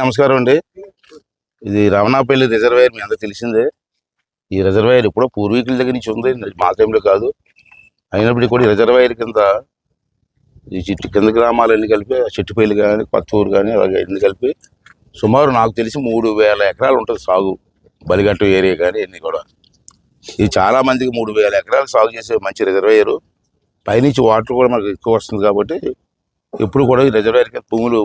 నమస్కారం అండి. ఇది రమణాపల్లి రిజర్వాయర్ మీ అందరూ తెలిసిందే. ఈ రిజర్వాయర్ ఎప్పుడో పూర్వీకుల దగ్గర నుంచి ఉంది. మా టైంలో కాదు. అయినప్పటికీ కూడా రిజర్వేయర్ రిజర్వాయర్ కింద ఈ చిట్టు కింద గ్రామాలన్నీ కలిపి చెట్టుపల్లి కానీ కొత్తూరు కానీ అలాగే అన్ని కలిపి సుమారు నాకు తెలిసి మూడు వేల ఎకరాలు ఉంటుంది సాగు. బలిగట్టు ఏరియా కానీ ఎన్ని కూడా. ఇది చాలా మందికి మూడు వేల ఎకరాలు సాగు చేసే మంచి రిజర్వాయర్. పైనుంచి వాటర్ కూడా మనకు ఎక్కువ వస్తుంది కాబట్టి ఎప్పుడు కూడా ఈ రిజర్వాయర్ కింద భూములు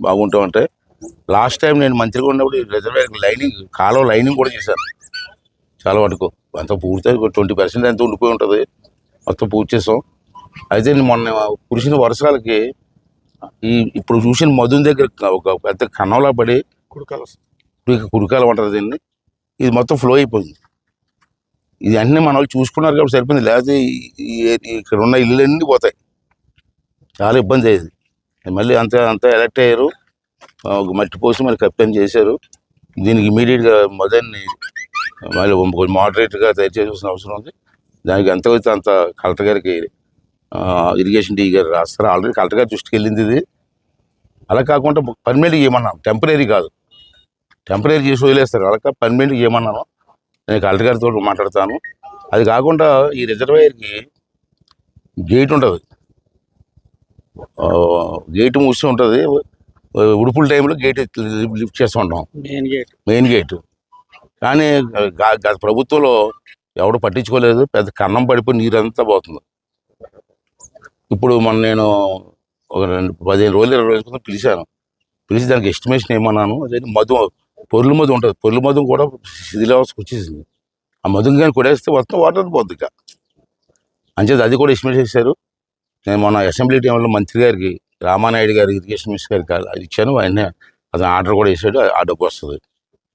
బాగుంటూ ఉంటాయి లాస్ట్ టైం నేను మంత్రిగా ఉన్నప్పుడు ఈ రిజర్వాయర్ లైనింగ్ కాలువ లైనింగ్ కూడా చేశాను. చాలా వరకు అంత పూర్తి ట్వంటీ పర్సెంట్ ఎంత ఉండిపోయి ఉంటుంది. మొత్తం పూర్తి చేసాం. అయితే నేను మొన్న కురిసిన వర్షాలకి ఈ ఇప్పుడు చూసిన మధుని దగ్గర ఒక పెద్ద కన్నంలా పడి కుడకాల కుడిక- కుడికాలు ఉంటుంది దీన్ని. ఇది మొత్తం ఫ్లో అయిపోయింది. ఇది అన్నీ మన వాళ్ళు చూసుకున్నారు కాబట్టి సరిపోయింది. లేకపోతే ఇక్కడ ఉన్న ఇల్లులన్నీ పోతాయి. చాలా ఇబ్బంది అయ్యేది. మళ్ళీ అంతా అంతా ఎలక్ట్ అయ్యారు. ఒక మట్టి పోసి మళ్ళీ కప్పెన్ చేశారు. దీనికి ఇమీడియట్గా మదర్ని మళ్ళీ కొంచెం మోడరేట్గా తయారు చేయాల్సిన అవసరం ఉంది. దానికి ఎంత అయితే అంత కలెక్టర్ గారికి ఇరిగేషన్ డీ గారు రాస్తారు? ఆల్రెడీ కలెక్టర్ గారి దృష్టికి వెళ్ళింది ఇది. అలా కాకుండా పర్మనెంట్గా ఏమన్నాం టెంపరీ కాదు. టెంపరీ చేసి వదిలేస్తారు. అలా పర్మనెంట్గా ఏమన్నాను నేను కలెక్టర్ గారితో మాట్లాడతాను. అది కాకుండా ఈ రిజర్వాయర్కి గేట్ ఉంటుంది. గేట్ మూసి ఉంటుంది. ఉడుపుల టైంలో గేట్ లిఫ్ట్ చేస్తూ ఉంటాం. మెయిన్ గేట్ మెయిన్ గేట్ కానీ గత ప్రభుత్వంలో ఎవడు పట్టించుకోలేదు. పెద్ద కన్నం పడిపోయి నీరంతా పోతుంది. ఇప్పుడు మొన్న నేను ఒక రెండు పదిహేను రోజులు ఇరవై రోజుల క్రితం పిలిచాను. పిలిచి దానికి ఎస్టిమేషన్ ఏమన్నాను? అదే మధు పొర్లు మధు ఉంటుంది. పొర్లు మధు కూడా శిథిలావస్థకు వచ్చేసింది. ఆ మధుని కానీ కొడేస్తే మొత్తం వాటర్ పోద్ది ఇక. అంచేది అది కూడా ఎస్టిమేట్ చేశారు. నేను మొన్న అసెంబ్లీ టైంలో మంత్రి గారికి రామానాయుడు గారు ఇరిగేషన్ మినిస్టర్ గారికి అది ఇచ్చాను ఆయన అతను ఆర్డర్ కూడా వేసాడు ఆ డబ్బు వస్తుంది.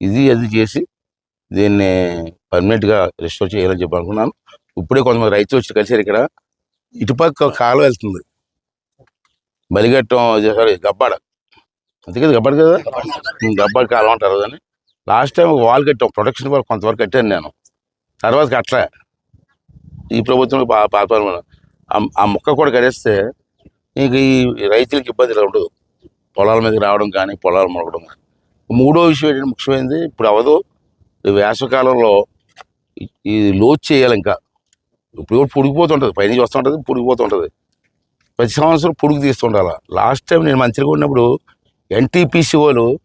ఇది అది చేసి దీన్ని పర్మనెంట్గా రిస్టోర్ చేయాలని చెప్పి అనుకున్నాను. ఇప్పుడే కొంతమంది రైతులు వచ్చి కలిసారు ఇక్కడ. ఇటుపక్క కాలు వెళ్తుంది. బలిగట్టం సారీ గబ్బాడ. అందుకే గబ్బాడు కదా? గబ్బాడు కాలం అంటారు అని లాస్ట్ టైం ఒక వాల్ కట్టాం ప్రొటెక్షన్ కూడా కొంతవరకు కట్టాను నేను. తర్వాత కట్టలే. ఈ ప్రభుత్వం పా ఆ మొక్క కూడా కట్టేస్తే ఇంక ఈ రైతులకి ఇబ్బంది ఉండదు పొలాల మీద రావడం కానీ పొలాలు మొలకడం కానీ. మూడో విషయం ఏంటంటే ముఖ్యమైనది ఇప్పుడు అవదు వేసవకాలంలో ఈ- లోడ్ చేయాలి ఇంకా. ఇప్పుడు కూడా పుడిగిపోతుంటుంది పైనుంచి వస్తుంటుంది పుడిగిపోతుంటుంది. ప్రతి సంవత్సరం పుడుగు తీస్తుండాలి. లాస్ట్ టైం నేను మంత్రిగా ఉన్నప్పుడు ఎన్టీపీసీ వాళ్ళు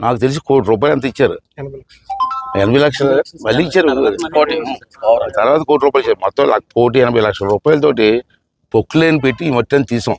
నాకు తెలిసి కోటి రూపాయలు ఎంత ఇచ్చారు? ఎనభై లక్షలు. మళ్ళీ ఇచ్చారు. తర్వాత కోటి రూపాయలు ఇచ్చారు. మొత్తం కోటి ఎనభై లక్షల రూపాయలతోటి పొక్కులేని పెట్టి ఈ మట్టిని తీసాం.